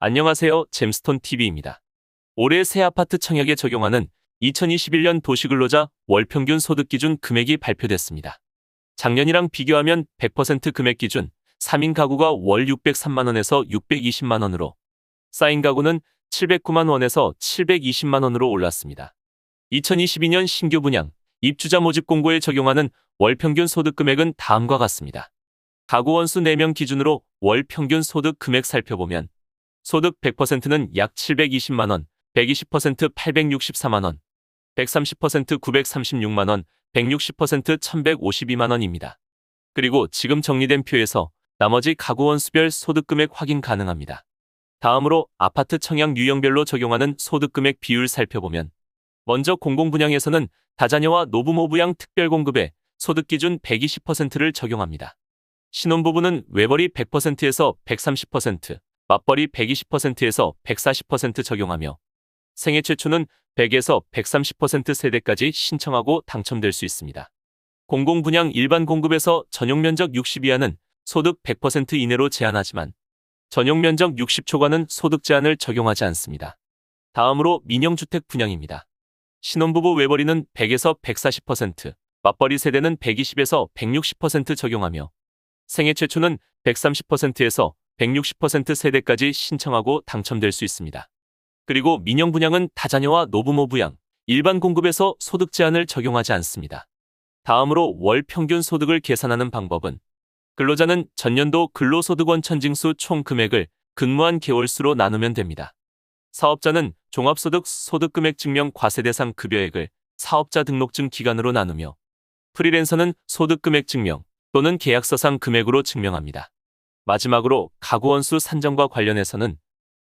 안녕하세요. 잼스톤 TV입니다. 올해 새 아파트 청약에 적용하는 2021년 도시근로자 월평균 소득 기준 금액이 발표됐습니다. 작년이랑 비교하면 100% 금액 기준 3인 가구가 월 603만 원에서 620만 원으로 쌓인 가구는 709만 원에서 720만 원으로 올랐습니다. 2022년 신규 분양, 입주자 모집 공고에 적용하는 월 평균 소득 금액은 다음과 같습니다. 가구 원수 4명 기준으로 월 평균 소득 금액 살펴보면 소득 100%는 약 720만원, 120% 864만원, 130% 936만원, 160% 1152만원입니다. 그리고 지금 정리된 표에서 나머지 가구원 수별 소득금액 확인 가능합니다. 다음으로 아파트 청약 유형별로 적용하는 소득금액 비율 살펴보면 먼저 공공분양에서는 다자녀와 노부모 부양 특별공급에 소득기준 120%를 적용합니다. 신혼부부는 외벌이 100%에서 130%, 맞벌이 120%에서 140% 적용하며 생애 최초는 100에서 130% 세대까지 신청하고 당첨될 수 있습니다. 공공분양 일반 공급에서 전용 면적 60 이하는 소득 100% 이내로 제한하지만 전용 면적 60 초과는 소득 제한을 적용하지 않습니다. 다음으로 민영주택 분양입니다. 신혼부부 외벌이는 100에서 140%, 맞벌이 세대는 120에서 160% 적용하며 생애 최초는 130%에서 160% 세대까지 신청하고 당첨될 수 있습니다. 그리고 민영 분양은 다자녀와 노부모 부양, 일반 공급에서 소득 제한을 적용하지 않습니다. 다음으로 월 평균 소득을 계산하는 방법은 근로자는 전년도 근로소득원 천징수 총 금액을 근무한 개월수로 나누면 됩니다. 사업자는 종합소득 소득금액 증명 과세대상 급여액을 사업자 등록증 기간으로 나누며 프리랜서는 소득금액 증명 또는 계약서상 금액으로 증명합니다. 마지막으로 가구 원수 산정과 관련해서는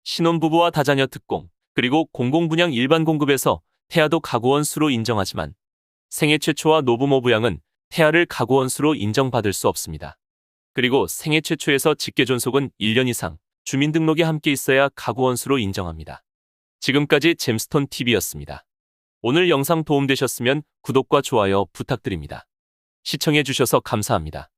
신혼부부와 다자녀 특공, 그리고 공공분양 일반 공급에서 태아도 가구 원수로 인정하지만 생애 최초와 노부모 부양은 태아를 가구 원수로 인정받을 수 없습니다. 그리고 생애 최초에서 직계 존속은 1년 이상 주민등록에 함께 있어야 가구 원수로 인정합니다. 지금까지 잼스톤 TV였습니다. 오늘 영상 도움되셨으면 구독과 좋아요 부탁드립니다. 시청해주셔서 감사합니다.